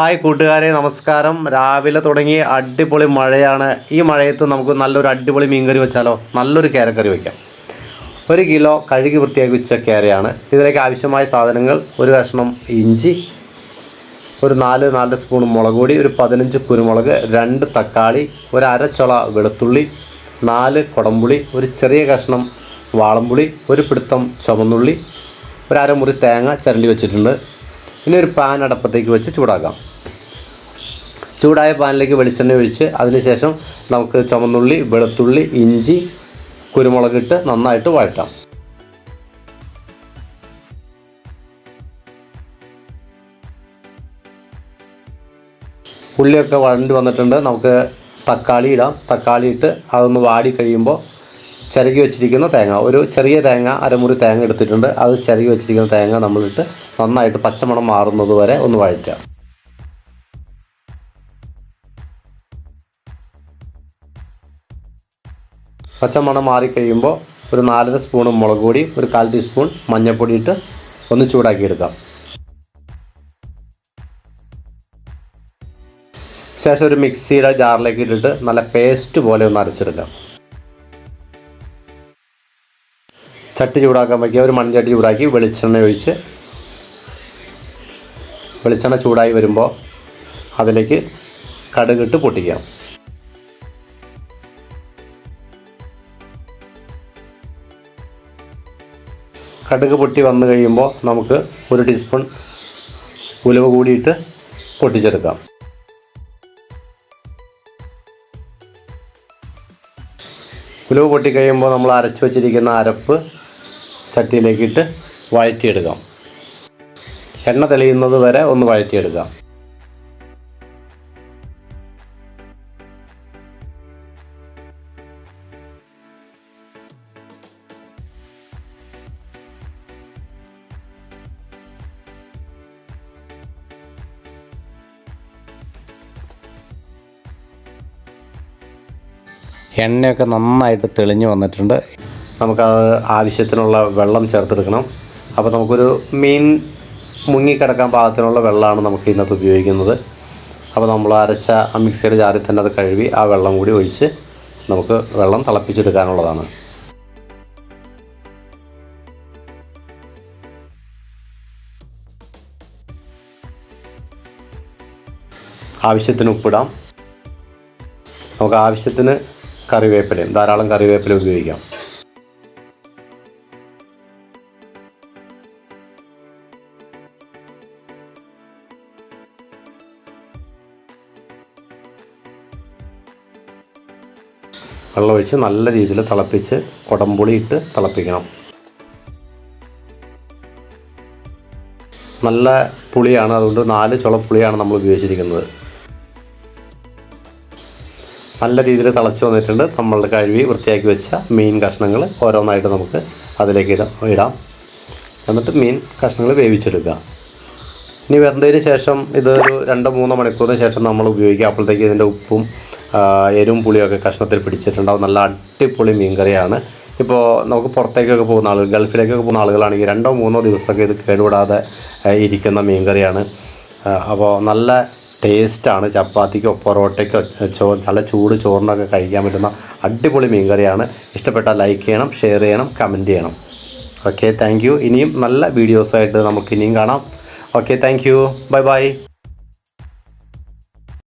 Hi കൂട്ടുകാരെ നമസ്കാരം. രാവിലെ തുടങ്ങി അടിപൊളി മഴയാണ്. ഈ മഴയത്ത് നമുക്ക് നല്ലൊരു അടിപൊളി മീൻകറി വെച്ചാലോ? നല്ലൊരു കേരക്കറി വയ്ക്കാം ഒരു കിലോ കഴുകി വൃത്തിയാക്കി വെച്ച കേരയാണ് ഇതിലേക്ക് ആവശ്യമായ സാധനങ്ങൾ ഒരു കഷ്ണം ഇഞ്ചി ഒരു നാല് നാല് സ്പൂൺ മുളക് പൊടി ഒരു പതിനഞ്ച് കുരുമുളക് രണ്ട് തക്കാളി ഒരു അരച്ചൊള വെളുത്തുള്ളി നാല് കുടംപുളി ഒരു ചെറിയ കഷ്ണം വാളംപുളി ഒരു പിടുത്തം ചുമന്നുള്ളി ഒരു അരമുറി തേങ്ങ ചിരണ്ടി വെച്ചിട്ടുണ്ട്. ഇനി ഒരു പാൻ അടപ്പത്തേക്ക് വെച്ച് ചൂടാക്കാം. ചൂടായ പാനിലേക്ക് വെളിച്ചെണ്ണ ഒഴിച്ച് അതിനുശേഷം നമുക്ക് ചുമന്നുള്ളി വെളുത്തുള്ളി ഇഞ്ചി കുരുമുളക് ഇട്ട് നന്നായിട്ട് വഴറ്റാം. ഉള്ളിയൊക്കെ വഴണ്ടി വന്നിട്ടുണ്ട്. നമുക്ക് തക്കാളി ഇടാം. തക്കാളി ഇട്ട് അതൊന്ന് വാടി കഴിയുമ്പോൾ ചിരകി വെച്ചിരിക്കുന്ന തേങ്ങ. ഒരു ചെറിയ തേങ്ങ അരമുറി തേങ്ങ എടുത്തിട്ടുണ്ട്. അത് ചിരകി വെച്ചിരിക്കുന്ന തേങ്ങ നമ്മളിട്ട് നന്നായിട്ട് പച്ചമണം മാറുന്നത് വരെ ഒന്ന് വഴറ്റുക. പച്ചമണം മാറിക്കഴിയുമ്പോൾ ഒരു നാലര സ്പൂൺ മുളക് പൊടി ഒരു കാൽ ടീസ്പൂൺ മഞ്ഞൾപ്പൊടി ഇട്ട് ഒന്ന് ചൂടാക്കിയെടുക്കാം ശേഷം ഒരു മിക്സിയുടെ ജാറിലേക്ക് ഇട്ടിട്ട് നല്ല പേസ്റ്റ് പോലെ ഒന്ന് അരച്ചെടുക്കാം. ചട്ടി ചൂടാക്കാൻ വയ്ക്കുക. ഒരു മൺചട്ടി ചൂടാക്കി വെളിച്ചെണ്ണ ഒഴിച്ച് വെളിച്ചെണ്ണ ചൂടായി വരുമ്പോൾ അതിലേക്ക് കടുകിട്ട് പൊട്ടിക്കാം. കടുക് പൊട്ടി വന്നു കഴിയുമ്പോൾ നമുക്ക് ഒരു ടീസ്പൂൺ ഉലുവ കൂടിയിട്ട് പൊട്ടിച്ചെടുക്കാം. ഉലവ് പൊട്ടിക്കഴിയുമ്പോൾ നമ്മൾ അരച്ചു വെച്ചിരിക്കുന്ന അരപ്പ് ചട്ടിയിലേക്കിട്ട് വഴറ്റിയെടുക്കാം. എണ്ണ തെളിയുന്നത് വരെ ഒന്ന് വഴറ്റിയെടുക്കാം. എണ്ണയൊക്കെ നന്നായിട്ട് തെളിഞ്ഞു വന്നിട്ടുണ്ട്. നമുക്ക് ആവശ്യത്തിനുള്ള വെള്ളം ചേർത്തെടുക്കണം. അപ്പോൾ നമുക്കൊരു മീൻ മുങ്ങിക്കിടക്കാൻ പാകത്തിനുള്ള വെള്ളമാണ് നമുക്ക് ഇന്നത്തെ ഉപയോഗിക്കുന്നത്. അപ്പോൾ നമ്മൾ അരച്ച ആ മിക്സിയുടെ ജാറിൽ തന്നെ അത് കഴുകി ആ വെള്ളം കൂടി ഒഴിച്ച് നമുക്ക് വെള്ളം തിളപ്പിച്ചെടുക്കാനുള്ളതാണ്. ആവശ്യത്തിന് ഉപ്പിടാം. നമുക്ക് ആവശ്യത്തിന് കറിവേപ്പിലയും ധാരാളം കറിവേപ്പില ഉപയോഗിക്കാം. വെള്ളമൊഴിച്ച് നല്ല രീതിയിൽ തിളപ്പിച്ച് കുടംപുളി ഇട്ട് തിളപ്പിക്കണം. നല്ല പുളിയാണ് അതുകൊണ്ട് നാല് ചുള പുളിയാണ് നമ്മൾ ഉപയോഗിച്ചിരിക്കുന്നത്. നല്ല രീതിയിൽ തിളച്ച് വന്നിട്ടുണ്ട്. നമ്മൾ കഴുകി വൃത്തിയാക്കി വെച്ച മീൻ കഷ്ണങ്ങൾ ഓരോന്നായിട്ട് നമുക്ക് അതിലേക്ക് ഇടാം ഇടാം. എന്നിട്ട് മീൻ കഷ്ണങ്ങൾ വേവിച്ചെടുക്കുക. ഇനി വെന്തതിന് ശേഷം ഇതൊരു രണ്ടോ മൂന്നോ മണിക്കൂറിന് ശേഷം നമ്മൾ ഉപയോഗിക്കുക. അപ്പോഴത്തേക്ക് ഇതിന്റെ ഉപ്പും എരും പുളിയൊക്കെ കഷ്ണത്തിൽ പിടിച്ചിട്ടുണ്ടാവും. നല്ല അടിപൊളി മീൻകറിയാണ്. ഇപ്പോൾ നമുക്ക് പുറത്തേക്കൊക്കെ പോകുന്ന ആളുകൾ ഗൾഫിലേക്കൊക്കെ പോകുന്ന ആളുകളാണെങ്കിൽ രണ്ടോ മൂന്നോ ദിവസമൊക്കെ ഇത് കേടുവിടാതെ ഇരിക്കുന്ന മീൻകറിയാണ്. അപ്പോൾ നല്ല ടേസ്റ്റാണ്. ചപ്പാത്തിക്കോ പൊറോട്ടയ്ക്കോ ചോ നല്ല ചൂട് ചോറിനൊക്കെ കഴിക്കാൻ പറ്റുന്ന അടിപൊളി മീൻകറിയാണ്. ഇഷ്ടപ്പെട്ട ലൈക്ക് ചെയ്യണം ഷെയർ ചെയ്യണം കമന്റ് ചെയ്യണം. ഓക്കെ താങ്ക് ഇനിയും നല്ല വീഡിയോസായിട്ട് നമുക്ക് ഇനിയും കാണാം. Okay thank bye bye.